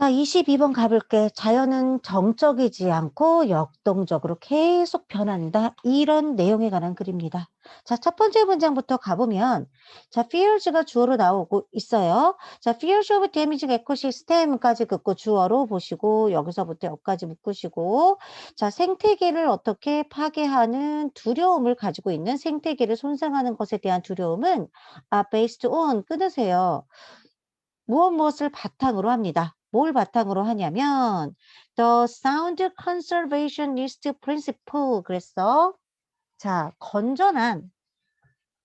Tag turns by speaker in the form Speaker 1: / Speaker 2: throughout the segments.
Speaker 1: 자, 22번 가볼게. 자연은 정적이지 않고 역동적으로 계속 변한다. 이런 내용에 관한 글입니다. 자, 첫 번째 문장부터 가보면, 자, fears가 주어로 나오고 있어요. 자, fears of damaging ecosystem까지 긋고 주어로 보시고, 여기서부터 여기까지 묶으시고, 자, 생태계를 어떻게 파괴하는 두려움을 가지고 있는 생태계를 손상하는 것에 대한 두려움은, 아, based on, 끊으세요. 무엇 무엇을 바탕으로 합니다. 뭘 바탕으로 하냐면 The Sound Conservationist Principle 그랬어. 자, 건전한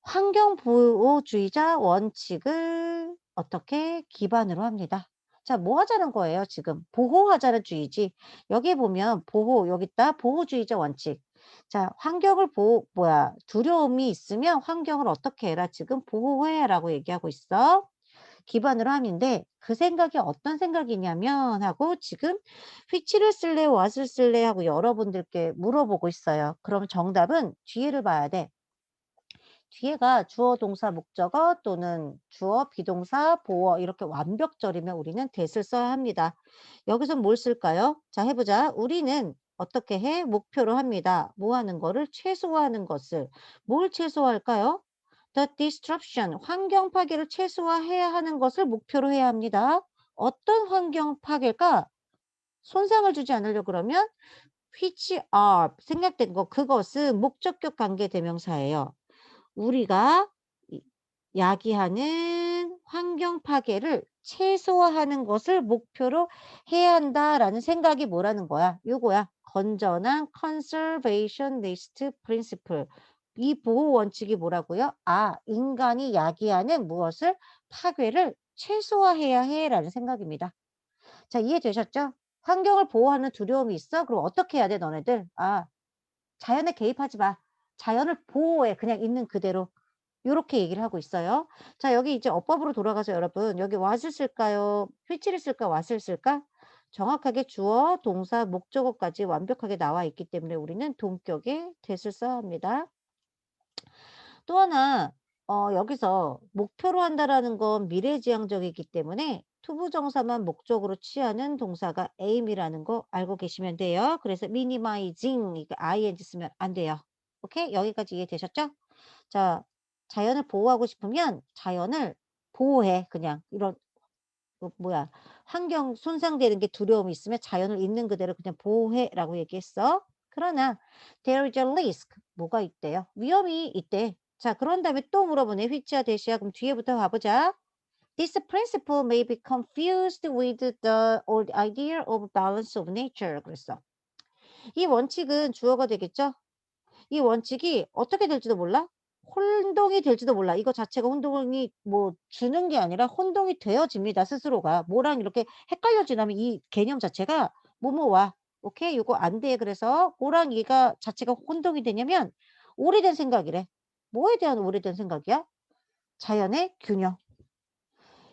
Speaker 1: 환경보호주의자 원칙을 어떻게 기반으로 합니다. 자, 뭐 하자는 거예요, 지금? 보호하자는 주의지. 여기 보면 보호, 여기 있다. 보호주의자 원칙. 자, 환경을 보호, 뭐야, 두려움이 있으면 환경을 어떻게 해라. 지금 보호해라고 얘기하고 있어. 기반으로 함인데 그 생각이 어떤 생각이냐면 하고 지금 which를 쓸래 what을 쓸래 하고 여러분들께 물어보고 있어요. 그럼 정답은 뒤에를 봐야 돼. 뒤에가 주어 동사 목적어 또는 주어 비동사 보어 이렇게 완벽절이면 우리는 that을 써야 합니다. 여기서 뭘 쓸까요? 자 해보자. 우리는 어떻게 해? 목표로 합니다. 뭐 하는 거를 최소화하는 것을. 뭘 최소화할까요? The disruption, 환경 파괴를 최소화해야 하는 것을 목표로 해야 합니다. 어떤 환경 파괴가 손상을 주지 않으려고 그러면 which are 생략된 거 그것은 목적격 관계 대명사예요. 우리가 야기하는 환경 파괴를 최소화하는 것을 목표로 해야 한다라는 생각이 뭐라는 거야? 요거야. 건전한 conservationist principle. 이 보호 원칙이 뭐라고요? 아, 인간이 야기하는 무엇을 파괴를 최소화해야 해라는 생각입니다. 자, 이해되셨죠? 환경을 보호하는 두려움이 있어? 그럼 어떻게 해야 돼, 너네들? 아, 자연에 개입하지 마. 자연을 보호해. 그냥 있는 그대로. 이렇게 얘기를 하고 있어요. 자, 여기 이제 어법으로 돌아가서 여러분, 여기 what을 쓸까요? which를 쓸까? what을 쓸까? 정확하게 주어, 동사, 목적어까지 완벽하게 나와 있기 때문에 우리는 동격에 that을 써야 합니다. 또 하나 어 여기서 목표로 한다라는 건 미래지향적이기 때문에 투부정사만 목적으로 취하는 동사가 aim이라는 거 알고 계시면 돼요. 그래서 minimizing ing 쓰면 안 돼요. 오케이? 여기까지 이해되셨죠? 자, 자연을 보호하고 싶으면 자연을 보호해. 그냥 이런 그 뭐야 환경 손상되는 게 두려움이 있으면 자연을 있는 그대로 그냥 보호해라고 얘기했어. 그러나 there is a risk 뭐가 있대요? 위험이 있대. 자, 그런 다음에 또 물어보네. which야 대시야. 그럼 뒤에부터 가보자. This principle may be confused with the old idea of balance of nature. 그랬어. 이 원칙은 주어가 되겠죠? 이 원칙이 어떻게 될지도 몰라? 혼동이 될지도 몰라. 이거 자체가 혼동이 뭐 주는 게 아니라 혼동이 되어집니다. 스스로가. 뭐랑 이렇게 헷갈려지냐면 이 개념 자체가 뭐뭐와. 오케이? 이거 안 돼. 그래서 뭐랑 이가 자체가 혼동이 되냐면 오래된 생각이래. 뭐에 대한 오래된 생각이야? 자연의 균형.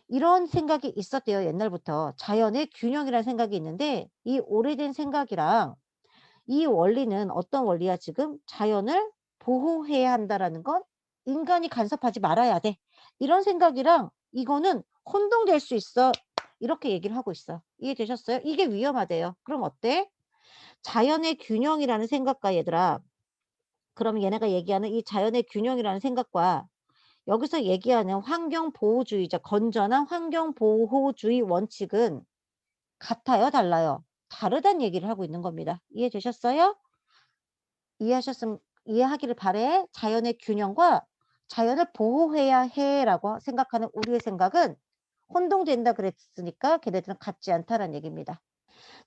Speaker 1: 이런 생각이 있었대요. 옛날부터. 자연의 균형이라는 생각이 있는데 이 오래된 생각이랑 이 원리는 어떤 원리야 지금? 자연을 보호해야 한다라는 건 인간이 간섭하지 말아야 돼. 이런 생각이랑 이거는 혼동될 수 있어. 이렇게 얘기를 하고 있어. 이해되셨어요? 이게 위험하대요. 그럼 어때? 자연의 균형이라는 생각과 얘들아 그럼 얘네가 얘기하는 이 자연의 균형이라는 생각과 여기서 얘기하는 환경보호주의자, 건전한 환경보호주의 원칙은 같아요? 달라요? 다르다는 얘기를 하고 있는 겁니다. 이해되셨어요? 이해하셨음, 이해하기를 바래. 자연의 균형과 자연을 보호해야 해라고 생각하는 우리의 생각은 혼동된다 그랬으니까 걔네들은 같지 않다라는 얘기입니다.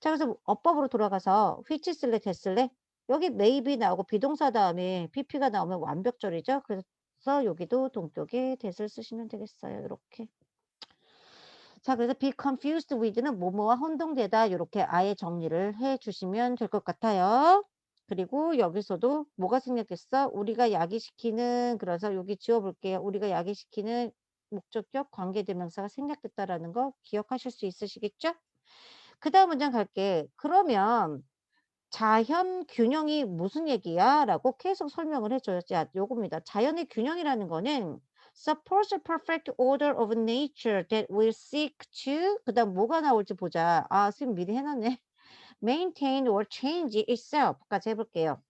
Speaker 1: 자, 그래서 어법으로 돌아가서 which 쓸래, 됐을래? 여기 maybe 나오고 비동사 다음에 pp가 나오면 완벽절이죠. 그래서 여기도 동격에 that을 쓰시면 되겠어요. 이렇게. 자, 그래서 be confused with는 뭐뭐와 혼동되다 이렇게 아예 정리를 해 주시면 될 것 같아요. 그리고 여기서도 뭐가 생겼겠어? 우리가 야기시키는 그래서 여기 지워볼게요. 우리가 야기시키는 목적격 관계대명사가 생략됐다라는 거 기억하실 수 있으시겠죠? 그 다음 문장 갈게. 그러면 자연 균형이 무슨 얘기야? 라고 계속 설명을 해줘요. 자, 요겁니다. 자연의 균형이라는 거는 supports a perfect order of nature that will seek to 그 다음 뭐가 나올지 보자. 아, 쌤 미리 해놨네. maintain or change itself까지 해볼게요.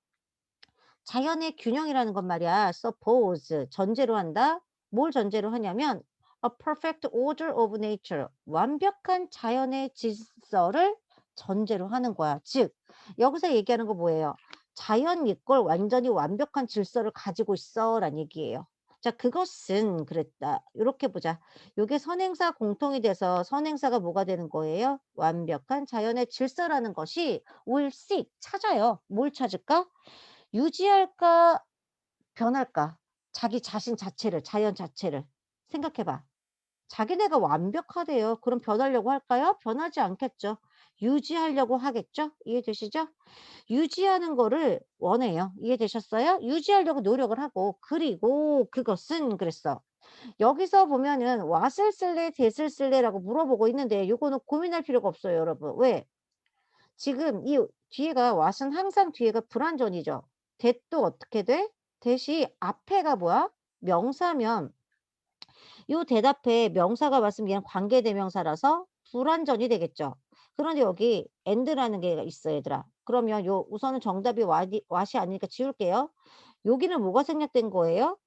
Speaker 1: 자연의 균형이라는 건 말이야. suppose 전제로 한다. 뭘 전제로 하냐면 a perfect order of nature 완벽한 자연의 질서를 전제로 하는 거야. 즉 여기서 얘기하는 거 뭐예요? 자연 이걸 완전히 완벽한 질서를 가지고 있어 라는 얘기예요. 자, 그것은 그랬다. 이렇게 보자. 요게 선행사 공통이 돼서 선행사가 뭐가 되는 거예요? 완벽한 자연의 질서라는 것이 seek 찾아요. 뭘 찾을까? 유지할까? 변할까? 자기 자신 자체를, 자연 자체를 생각해봐. 자기네가 완벽하대요. 그럼 변하려고 할까요? 변하지 않겠죠. 유지하려고 하겠죠? 이해되시죠? 유지하는 거를 원해요. 이해되셨어요? 유지하려고 노력을 하고 그리고 그것은 그랬어. 여기서 보면은 what을 쓸래, that을 쓸래라고 물어보고 있는데 요거는 고민할 필요가 없어요, 여러분. 왜? 지금 이 뒤에가 what은 항상 뒤에가 불완전이죠. that도 어떻게 돼? that이 앞에가 뭐야? 명사면 요 대답에 명사가 왔으면 얘는 관계대명사라서 불완전이 되겠죠. 그런데 여기 and라는 게 있어 얘들아. 그러면 요 우선은 정답이 what이 아니니까 지울게요. 여기는 뭐가 생략된 거예요?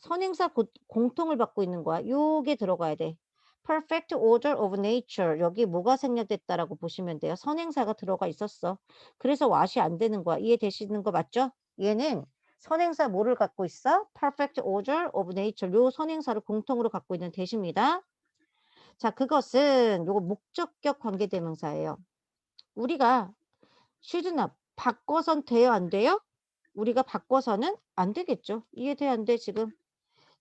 Speaker 1: 선행사 고, 공통을 받고 있는 거야. 요게 들어가야 돼. perfect order of nature. 여기 뭐가 생략됐다라고 보시면 돼요. 선행사가 들어가 있었어. 그래서 what이 안 되는 거야. 이해되시는 거 맞죠? 얘는 선행사 뭐를 갖고 있어? perfect order of nature. 요 선행사를 공통으로 갖고 있는 대시입니다. 자, 그것은 요거 목적격 관계대명사예요. 우리가 should나 바꿔선 돼요, 안 돼요? 우리가 바꿔서는 안 되겠죠. 이해 돼, 안 돼, 지금?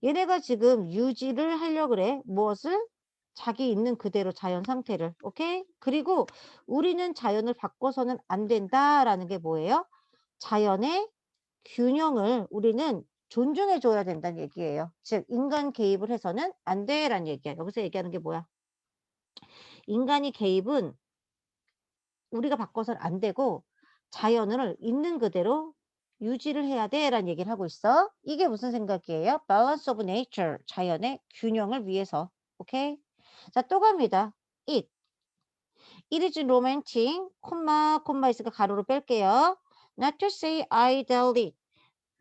Speaker 1: 얘네가 지금 유지를 하려 그래. 무엇을? 자기 있는 그대로 자연 상태를. 오케이? 그리고 우리는 자연을 바꿔서는 안 된다라는 게 뭐예요? 자연의 균형을 우리는 존중해 줘야 된다는 얘기예요. 즉 인간 개입을 해서는 안 돼라는 얘기야. 여기서 얘기하는 게 뭐야? 인간이 개입은 우리가 바꿔서는 안 되고 자연을 있는 그대로 유지를 해야 돼라는 얘기를 하고 있어. 이게 무슨 생각이에요? balance of nature, 자연의 균형을 위해서. 오케이? 자, 또 갑니다. it. it is romantic, 콤마, 콤마 있으니까 가로로 뺄게요. not to say idyllic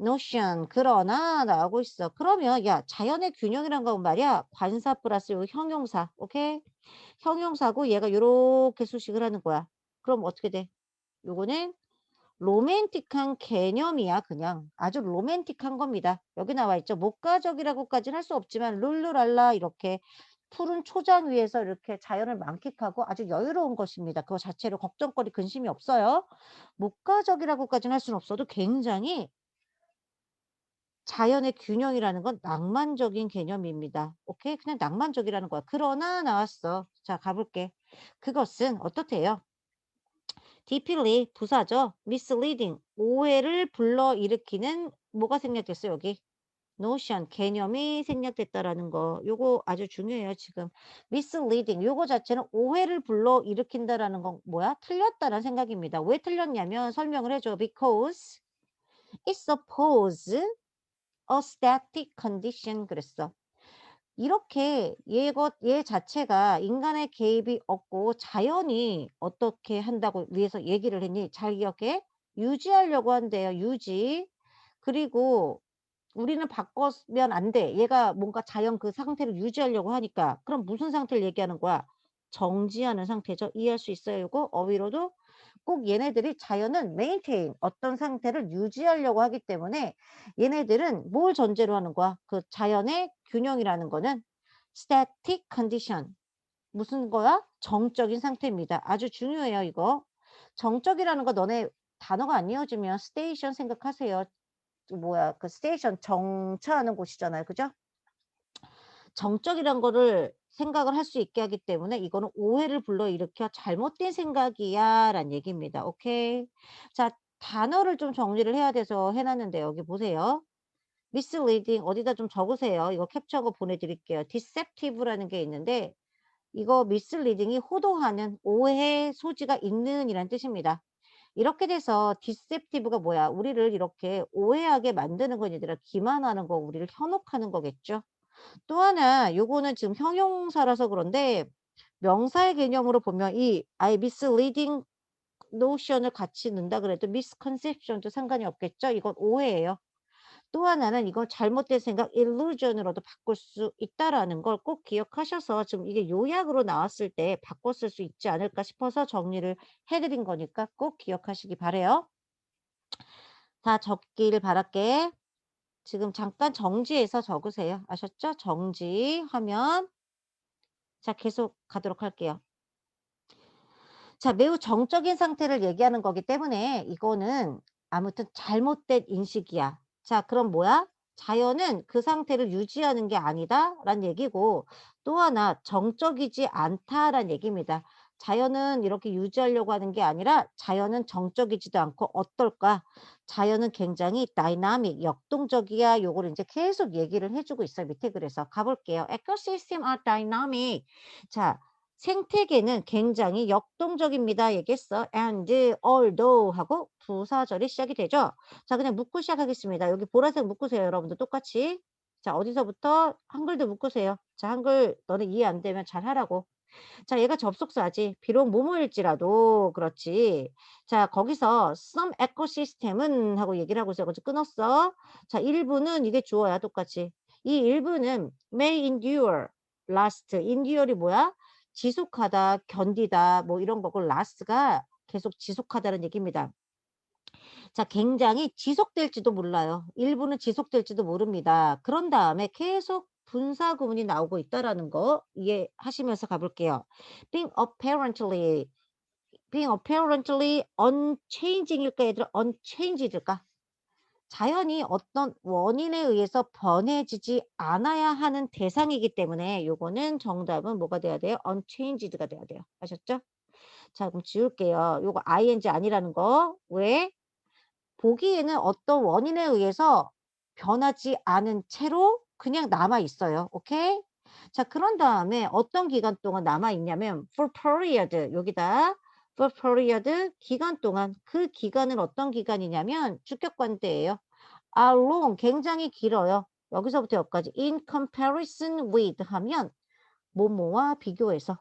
Speaker 1: notion. 그러나 나오고 있어. 그러면 야, 자연의 균형이란 건 말이야. 관사 플러스 요 형용사. 오케이? 형용사고 얘가 요렇게 수식을 하는 거야. 그럼 어떻게 돼? 요거는 로맨틱한 개념이야 그냥 아주 로맨틱한 겁니다. 여기 나와 있죠. 목가적이라고까지는 할 수 없지만 룰루랄라 이렇게 푸른 초장 위에서 이렇게 자연을 만끽하고 아주 여유로운 것입니다. 그거 자체로 걱정거리 근심이 없어요. 목가적이라고까지는 할 수는 없어도 굉장히 자연의 균형이라는 건 낭만적인 개념입니다. 오케이? 그냥 낭만적이라는 거야. 그러나 나왔어. 자, 가볼게. 그것은 어떻대요? deeply 부사죠. misleading 오해를 불러일으키는 뭐가 생략됐어요 여기 notion 개념이 생략됐다라는 거 요거 아주 중요해요 지금 misleading 요거 자체는 오해를 불러일으킨다라는 건 뭐야 틀렸다는 생각입니다 왜 틀렸냐면 설명을 해줘 because it suppose a static condition 그랬어 이렇게 얘것 얘 자체가 인간의 개입이 없고 자연이 어떻게 한다고 위해서 얘기를 했니? 잘 기억해. 유지하려고 한대요. 유지. 그리고 우리는 바꾸면 안 돼. 얘가 뭔가 자연 그 상태를 유지하려고 하니까. 그럼 무슨 상태를 얘기하는 거야? 정지하는 상태죠. 이해할 수 있어요, 이거? 어휘로도? 꼭 얘네들이 자연은 메인테인 어떤 상태를 유지하려고 하기 때문에 얘네들은 뭘 전제로 하는 거야? 그 자연의 균형이라는 거는 static condition. 무슨 거야? 정적인 상태입니다. 아주 중요해요, 이거. 정적이라는 거 너네 단어가 안 이어지면 스테이션 생각하세요. 뭐야, 그 스테이션 정차하는 곳이잖아요. 그죠? 정적이란 거를 생각을 할 수 있게 하기 때문에 이거는 오해를 불러일으켜 잘못된 생각이야 라는 얘기입니다. 오케이. 자, 단어를 좀 정리를 해야 돼서 해놨는데 여기 보세요. misleading 어디다 좀 적으세요. 이거 캡처하고 보내드릴게요. deceptive라는 게 있는데 이거 misleading이 호도하는 오해 소지가 있는 이란 뜻입니다. 이렇게 돼서 deceptive가 뭐야? 우리를 이렇게 오해하게 만드는 건 얘들아 기만하는 거, 우리를 현혹하는 거겠죠. 또 하나 요거는 지금 형용사라서 그런데 명사의 개념으로 보면 이 I misleading notion을 같이 넣는다 그래도 misconception도 상관이 없겠죠? 이건 오해예요. 또 하나는 이건 잘못된 생각 illusion으로도 바꿀 수 있다라는 걸 꼭 기억하셔서 지금 이게 요약으로 나왔을 때 바꿨을 수 있지 않을까 싶어서 정리를 해드린 거니까 꼭 기억하시기 바래요. 다 적기를 바랄게. 지금 잠깐 정지해서 적으세요. 아셨죠? 정지 하면 자 계속 가도록 할게요. 자 매우 정적인 상태를 얘기하는 거기 때문에 이거는 아무튼 잘못된 인식이야. 자 그럼 뭐야? 자연은 그 상태를 유지하는 게 아니다 라는 얘기고 또 하나 정적이지 않다라는 얘기입니다. 자연은 이렇게 유지하려고 하는 게 아니라 자연은 정적이지도 않고 어떨까? 자연은 굉장히 다이나믹, 역동적이야. 요거를 이제 계속 얘기를 해주고 있어요. 밑에 그래서 가볼게요. Ecosystem are dynamic. 자, 생태계는 굉장히 역동적입니다. 얘기했어. And although 하고 부사절이 시작이 되죠. 자, 그냥 묻고 시작하겠습니다. 여기 보라색 묶으세요. 여러분들 똑같이. 자, 어디서부터 한글도 묶으세요. 자, 한글 너네 이해 안 되면 잘 하라고. 자, 얘가 접속사지. 비록 뭐뭐일지라도 그렇지. 자, 거기서 some ecosystem은 하고 얘기를 하고 있어요. 그래서 끊었어. 자, 일부는 이게 주어야 똑같이. 이 일부는 may endure, last. endure이 뭐야? 지속하다, 견디다, 뭐 이런 거고 last가 계속 지속하다는 얘기입니다. 자, 굉장히 지속될지도 몰라요. 일부는 지속될지도 모릅니다. 그런 다음에 계속 분사 구문이 나오고 있다라는 거 이해하시면서 가볼게요. being apparently being apparently unchanging일까 얘들아 unchanged일까? 자연이 어떤 원인에 의해서 변해지지 않아야 하는 대상이기 때문에 요거는 정답은 뭐가 돼야 돼요? unchanged가 돼야 돼요. 아셨죠? 자, 그럼 지울게요. 요거 ing 아니라는 거. 왜? 보기에는 어떤 원인에 의해서 변하지 않은 채로 그냥 남아 있어요. 오케이? 자, 그런 다음에 어떤 기간 동안 남아 있냐면 for period 여기다 for period 기간 동안 그 기간은 어떤 기간이냐면 주격관대예요. are long 굉장히 길어요. 여기서부터 여기까지 in comparison with 하면 뭐뭐와 비교해서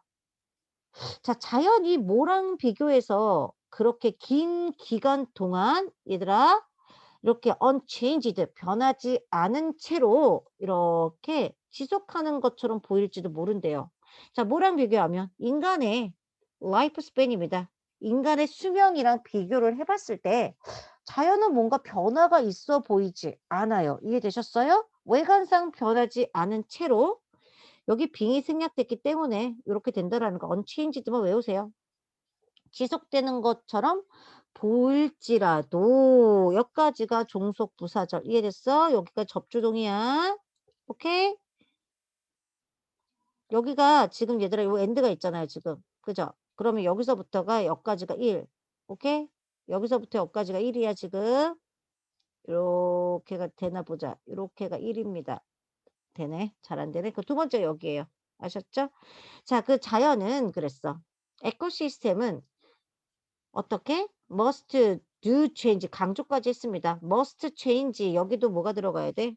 Speaker 1: 자, 자연이 뭐랑 비교해서 그렇게 긴 기간 동안 얘들아 이렇게 unchanged 변하지 않은 채로 이렇게 지속하는 것처럼 보일지도 모른대요. 자, 뭐랑 비교하면 인간의 라이프 스팬입니다. 인간의 수명이랑 비교를 해봤을 때 자연은 뭔가 변화가 있어 보이지 않아요. 이해되셨어요? 외관상 변하지 않은 채로 여기 빙이 생략됐기 때문에 이렇게 된다라는 거 unchanged만 외우세요. 지속되는 것처럼 보일지라도 여기까지가 종속 부사절 이해됐어? 여기가 접주동이야. 오케이? 여기가 지금 얘들아 요 엔드가 있잖아요 지금 그죠? 그러면 여기서부터가 여기까지가 1 오케이? 여기서부터 여기까지가 1이야 지금 이렇게가 되나 보자 이렇게가 1입니다 되네 잘 안 되네 그 두 번째 여기에요 아셨죠? 자 그 자연은 그랬어 에코시스템은 어떻게? Must do change 강조까지 했습니다. must change 여기도 뭐가 들어가야 돼?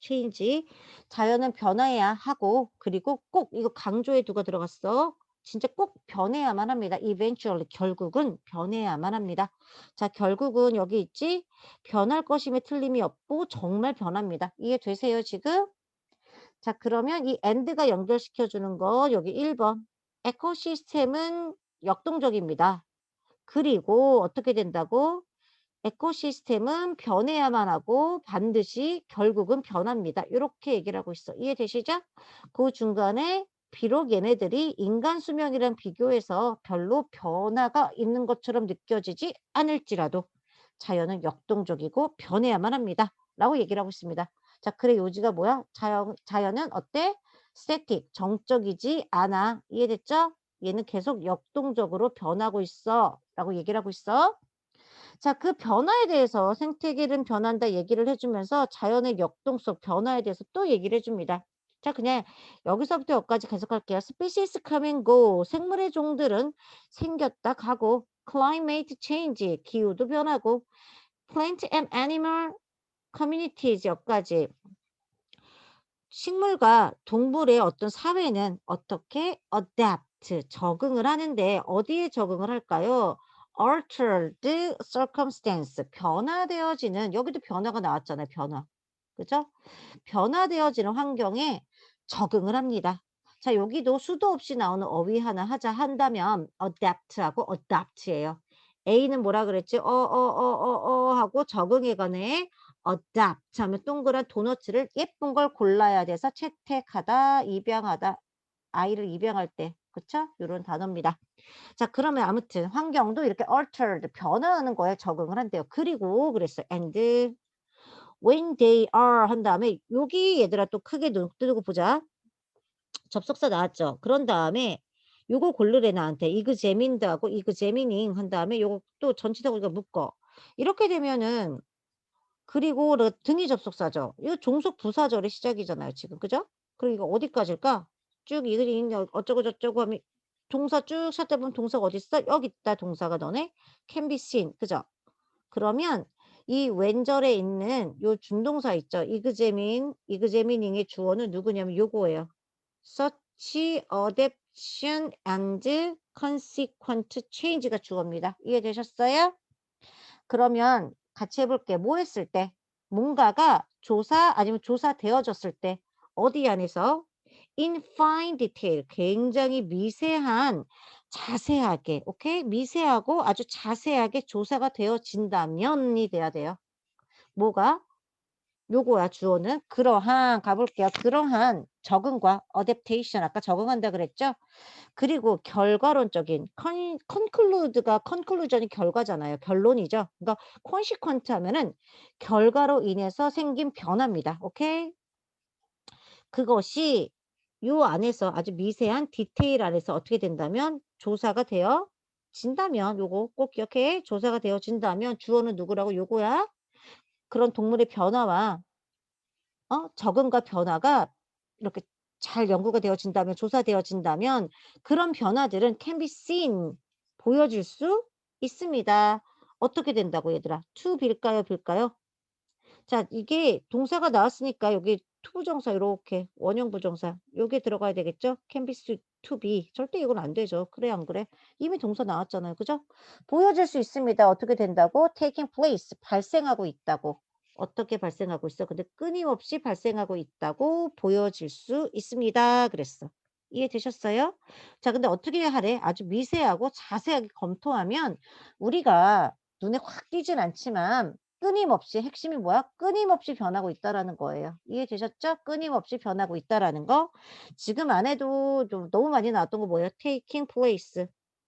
Speaker 1: change 자연은 변해야 하고 그리고 꼭 이거 강조에 누가 들어갔어? 진짜 꼭 변해야만 합니다. eventually 결국은 변해야만 합니다. 자 결국은 여기 있지? 변할 것임에 틀림이 없고 정말 변합니다. 이해되세요 지금? 자 그러면 이 end가 연결시켜 주는 거 여기 1번 에코시스템은 역동적입니다. 그리고 어떻게 된다고? 에코시스템은 변해야만 하고 반드시 결국은 변합니다. 이렇게 얘기를 하고 있어. 이해되시죠? 그 중간에 비록 얘네들이 인간 수명이랑 비교해서 별로 변화가 있는 것처럼 느껴지지 않을지라도 자연은 역동적이고 변해야만 합니다. 라고 얘기를 하고 있습니다. 자, 그래 요지가 뭐야? 자연, 자연은 어때? 스태틱, 정적이지 않아. 이해됐죠? 얘는 계속 역동적으로 변하고 있어 라고 얘기를 하고 있어. 자, 그 변화에 대해서 생태계는 변한다 얘기를 해주면서 자연의 역동성 변화에 대해서 또 얘기를 해줍니다. 자, 그냥 여기서부터 여기까지 계속할게요. come and go. 생물의 종들은 생겼다 가고 climate change. 기후도 변하고 plant and animal communities 여기까지 식물과 동물의 어떤 사회는 어떻게 adapt, 적응을 하는데 어디에 적응을 할까요? altered circumstance, 변화되어지는, 여기도 변화가 나왔잖아요, 변화. 그죠? 변화되어지는 환경에 적응을 합니다. 자, 여기도 수도 없이 나오는 어휘 하나 하자 한다면 adapt하고 adopt예요. A는 뭐라 그랬지? 어, 어, 어, 어, 어 하고 관해 adapt 하면 동그란 도너츠를 예쁜 걸 골라야 돼서 채택하다, 입양하다, 아이를 입양할 때, 그쵸? 이런 단어입니다. 자, 그러면 아무튼 환경도 이렇게 altered, 변화하는 거에 적응을 한대요. 그리고 그랬어요. and when they are 한 다음에 여기 얘들아 또 크게 눈 뜨고 보자. 접속사 나왔죠. 그런 다음에 요거 고르래 나한테 이그제민드하고 이그제미닝 한 다음에 요거 또다 우리가 묶어. 이렇게 되면은 그리고 등이 접속사죠. 이거 종속 부사절의 시작이잖아요, 지금. 그죠? 그럼 이거 어디까지일까? 쭉 이거 어쩌고 저쩌고 하면 동사 쭉 찾다 보면 동사가 어디 있어? 여기 있다. 동사가 너네 can be seen. 그죠? 그러면 이 왼절에 있는 요 준동사 있죠. 이그제민, 이그제미닝의 주어는 누구냐면 요거예요. such adaptation and consequent change가 주어입니다. 이해되셨어요? 그러면 같이 해볼게. 뭐 했을 때? 뭔가가 조사 아니면 조사되어졌을 때 어디 안에서 in fine detail 굉장히 미세한 자세하게 오케이 미세하고 아주 자세하게 조사가 되어진다면이 돼야 돼요. 뭐가 요거야 주어는 그러한 가볼게요. 그러한 적응과 adaptation 아까 적응한다 그랬죠? 그리고 결과론적인 컨, conclude가 conclusion이 결과잖아요. 결론이죠. 그러니까 consequent 하면은 결과로 인해서 생긴 변화입니다. 오케이? 그것이 요 안에서 아주 미세한 디테일 안에서 어떻게 된다면 조사가 되어 진다면 요거 꼭 기억해. 조사가 되어진다면 주어는 누구라고 요거야. 그런 동물의 변화와 어 적응과 변화가 이렇게 잘 연구가 되어진다면 조사되어진다면 그런 변화들은 can be seen 보여질 수 있습니다. 어떻게 된다고 얘들아? to 빌까요? 빌까요? 자, 이게 동사가 나왔으니까 여기 to 부정사 이렇게 원형 부정사 요게 들어가야 되겠죠? can be to be 절대 이건 안 되죠. 그래 안 그래? 이미 동사 나왔잖아요. 그죠? 보여질 수 있습니다. 어떻게 된다고? taking place 발생하고 있다고. 어떻게 발생하고 있어? 근데 끊임없이 발생하고 있다고 보여질 수 있습니다. 그랬어. 이해되셨어요? 자, 근데 어떻게 하래? 아주 미세하고 자세하게 검토하면 우리가 눈에 확 띄진 않지만 끊임없이 핵심이 뭐야? 끊임없이 변하고 있다라는 거예요. 이해되셨죠? 끊임없이 변하고 있다라는 거. 지금 안 해도 좀 너무 많이 나왔던 거 뭐예요? taking place.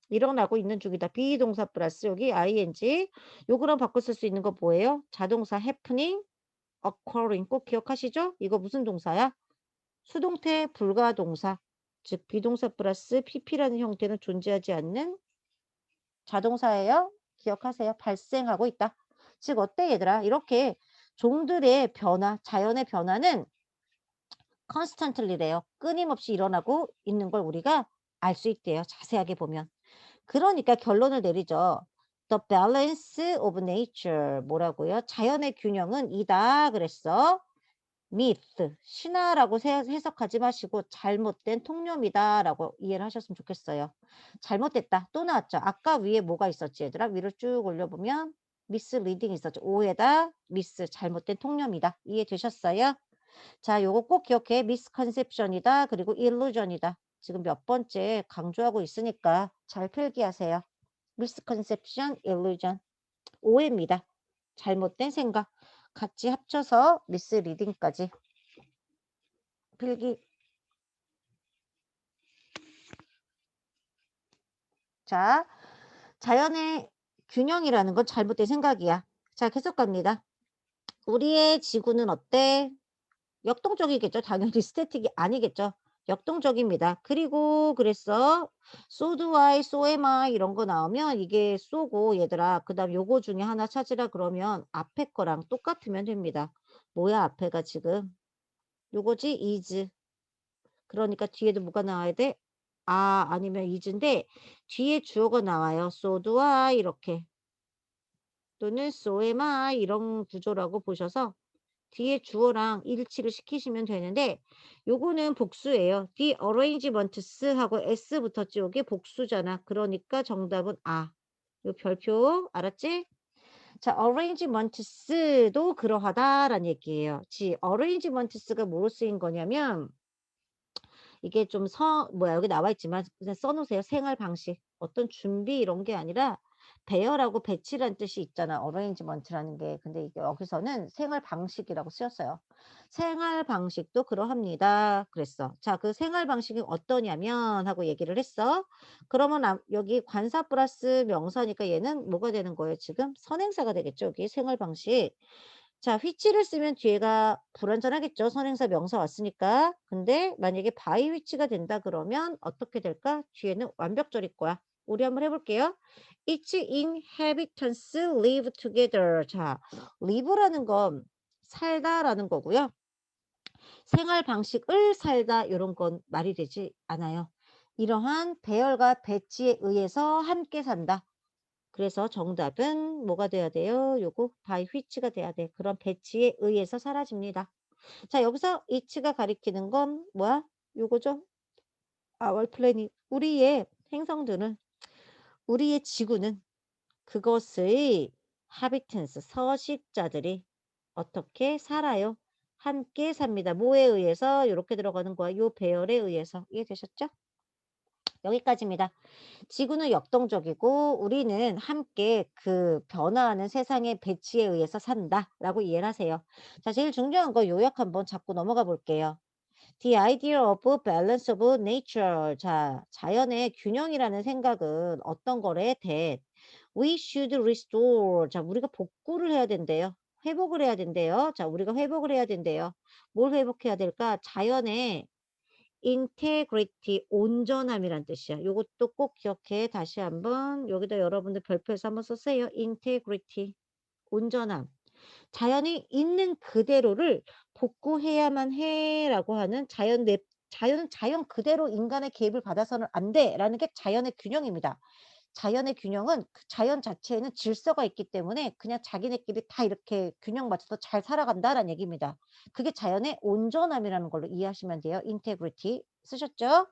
Speaker 1: 일어나고 있는 중이다. 비동사 플러스 여기 ing. 요거랑 바꿔 쓸 수 있는 거 뭐예요? 자동사 happening, occurring 꼭 기억하시죠? 이거 무슨 동사야? 수동태 불가동사. 즉 비동사 플러스 pp라는 형태는 존재하지 않는 자동사예요. 기억하세요. 발생하고 있다. 즉 어때 얘들아? 이렇게 종들의 변화, 자연의 변화는 constantly래요. 끊임없이 일어나고 있는 걸 우리가 알 수 있대요. 자세하게 보면. 그러니까 결론을 내리죠. The balance of nature 뭐라고요? 자연의 균형은 이다 그랬어. myth 신화라고 해석하지 마시고 잘못된 통념이다 라고 이해를 하셨으면 좋겠어요. 잘못됐다 또 나왔죠. 아까 위에 뭐가 있었지 얘들아? 위를 쭉 올려보면 misleading 있었죠. 오해다 miss 잘못된 통념이다. 이해되셨어요? 자 요거 꼭 기억해. misconception이다 그리고 illusion이다. 지금 몇 번째 강조하고 있으니까 잘 필기하세요. misconception, illusion. 오해입니다. 잘못된 생각. 같이 합쳐서 misleading까지 필기. 자, 자연의 균형이라는 건 잘못된 생각이야. 자, 계속 갑니다. 우리의 지구는 어때? 역동적이겠죠. 당연히 스태틱이 아니겠죠. 역동적입니다. 그리고 그랬어. so do I, so am I 이런 거 나오면 이게 쏘고 얘들아 그 다음 요거 중에 하나 찾으라 그러면 앞에 거랑 똑같으면 됩니다. 뭐야 앞에가 지금 요거지 is 그러니까 뒤에도 뭐가 나와야 돼? 아 아니면 is인데 뒤에 주어가 나와요. so do I 이렇게 또는 so am I 이런 구조라고 보셔서 뒤에 주어랑 일치를 시키시면 되는데 요거는 복수예요. The arrangements 하고 s 붙었지. 요게 복수잖아. 그러니까 정답은 아. 요 별표 알았지? 자, arrangements도 그러하다라는 얘기예요. 지 arrangements가 뭐로 쓰인 거냐면 이게 좀 서, 뭐야, 여기 나와 있지만 그냥 써놓으세요. 생활 방식. 어떤 준비 이런 게 아니라 배열하고 배치란 뜻이 있잖아. 어레인지먼트라는 게. 근데 이게 여기서는 생활 방식이라고 쓰였어요. 생활 방식도 그러합니다. 그랬어. 자, 그 생활 방식이 어떠냐면 하고 얘기를 했어. 그러면 아- 여기 관사 플러스 명사니까 얘는 뭐가 되는 거예요? 지금 선행사가 되겠죠. 여기 생활 방식. 자, which를 쓰면 뒤에가 불완전하겠죠. 선행사 명사 왔으니까. 근데 만약에 by which가 된다 그러면 어떻게 될까? 뒤에는 완벽절일 거야. 우리 한번 해볼게요. Each inhabitants live together. 자, live라는 건 살다라는 거고요. 생활 방식을 살다 이런 건 말이 되지 않아요. 이러한 배열과 배치에 의해서 함께 산다. 그래서 정답은 뭐가 돼야 돼요? 요거 by which가 돼야 돼. 그런 배치에 의해서 사라집니다. 자, 여기서 each가 가리키는 건 뭐야? 요거죠? our planet. 우리의 행성들은 우리의 지구는 그것의 habitants, 서식자들이 어떻게 살아요? 함께 삽니다. 뭐에 의해서? 이렇게 들어가는 거야. 요 배열에 의해서. 이해되셨죠? 여기까지입니다. 지구는 역동적이고 우리는 함께 그 변화하는 세상의 배치에 의해서 산다라고 이해를 하세요. 자, 제일 중요한 거 요약 한번 잡고 넘어가 볼게요. The idea of balance of nature. 자, 자연의 균형이라는 생각은 어떤 거래? that we should restore. 자, 우리가 복구를 해야 된대요. 회복을 해야 된대요. 자, 우리가 회복을 해야 된대요. 뭘 회복해야 될까? 자연의 integrity, 온전함이란 뜻이야. 요것도 꼭 기억해. 다시 한번 여기다 여러분들 별표에서 한번 썼어요. integrity, 온전함. 자연이 있는 그대로를 복구해야만 해라고 하는 자연 내 자연은 자연 그대로 인간의 개입을 받아서는 안 돼라는 게 자연의 균형입니다. 자연의 균형은 그 자연 자체에는 질서가 있기 때문에 그냥 자기네끼리 다 이렇게 균형 맞춰서 잘 살아간다라는 얘기입니다. 그게 자연의 온전함이라는 걸로 이해하시면 돼요. integrity 쓰셨죠?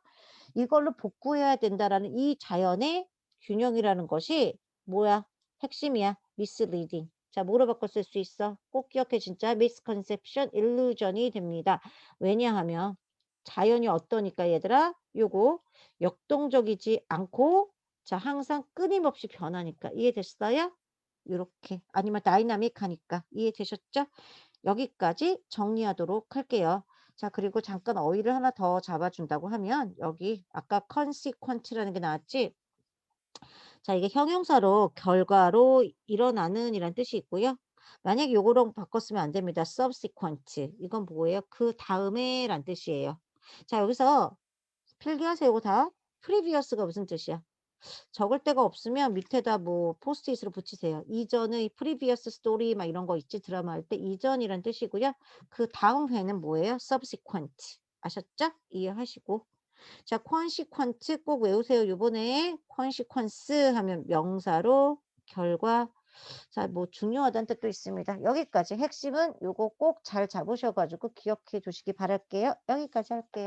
Speaker 1: 이걸로 복구해야 된다라는 이 자연의 균형이라는 것이 뭐야? 핵심이야. misleading. 자, 뭐로 바꿔 쓸 수 있어? 꼭 기억해 진짜 misconception, illusion이 됩니다. 왜냐하면 자연이 어떠니까 얘들아? 요거 역동적이지 않고 자, 항상 끊임없이 변하니까 이해됐어요? 이렇게 아니면 다이나믹하니까 이해되셨죠? 여기까지 정리하도록 할게요. 자, 그리고 잠깐 어휘를 하나 더 잡아준다고 하면 여기 아까 consequent라는 게 나왔지? 자, 이게 형용사로 결과로 일어나는 이란 뜻이 있고요. 만약에 요거랑 바꿨으면 안 됩니다. subsequent. 이건 뭐예요? 그 다음에 란 뜻이에요. 자, 여기서 필기하세요. 이거 다. previous가 무슨 뜻이야? 적을 데가 없으면 밑에다 뭐 포스트잇으로 붙이세요. 이전의 previous story 막 이런 거 있지 드라마 할 때 이전이란 뜻이고요. 그 다음 회는 뭐예요? subsequent. 아셨죠? 이해하시고. 자, consequent 꼭 외우세요. 요번에 consequence 하면 명사로 결과 자, 뭐 중요하다는 뜻도 있습니다. 여기까지 핵심은 요거 꼭 잘 잡으셔가지고 기억해 두시기 바랄게요. 여기까지 할게요.